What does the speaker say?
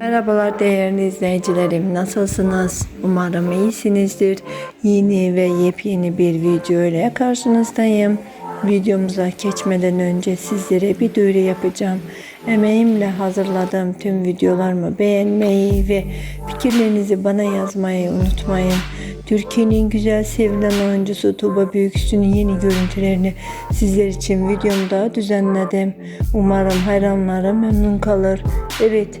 Merhabalar değerli izleyicilerim. Nasılsınız? Umarım iyisinizdir. Yeni ve yepyeni bir video ile karşınızdayım. Videomuza geçmeden önce sizlere bir duyuru yapacağım. Emeğimle hazırladığım tüm videolarımı beğenmeyi ve fikirlerinizi bana yazmayı unutmayın. Türkiye'nin güzel sevilen oyuncusu Tuğba Büyüksü'nün yeni görüntülerini sizler için videomda düzenledim. Umarım hayranlarım memnun kalır. Evet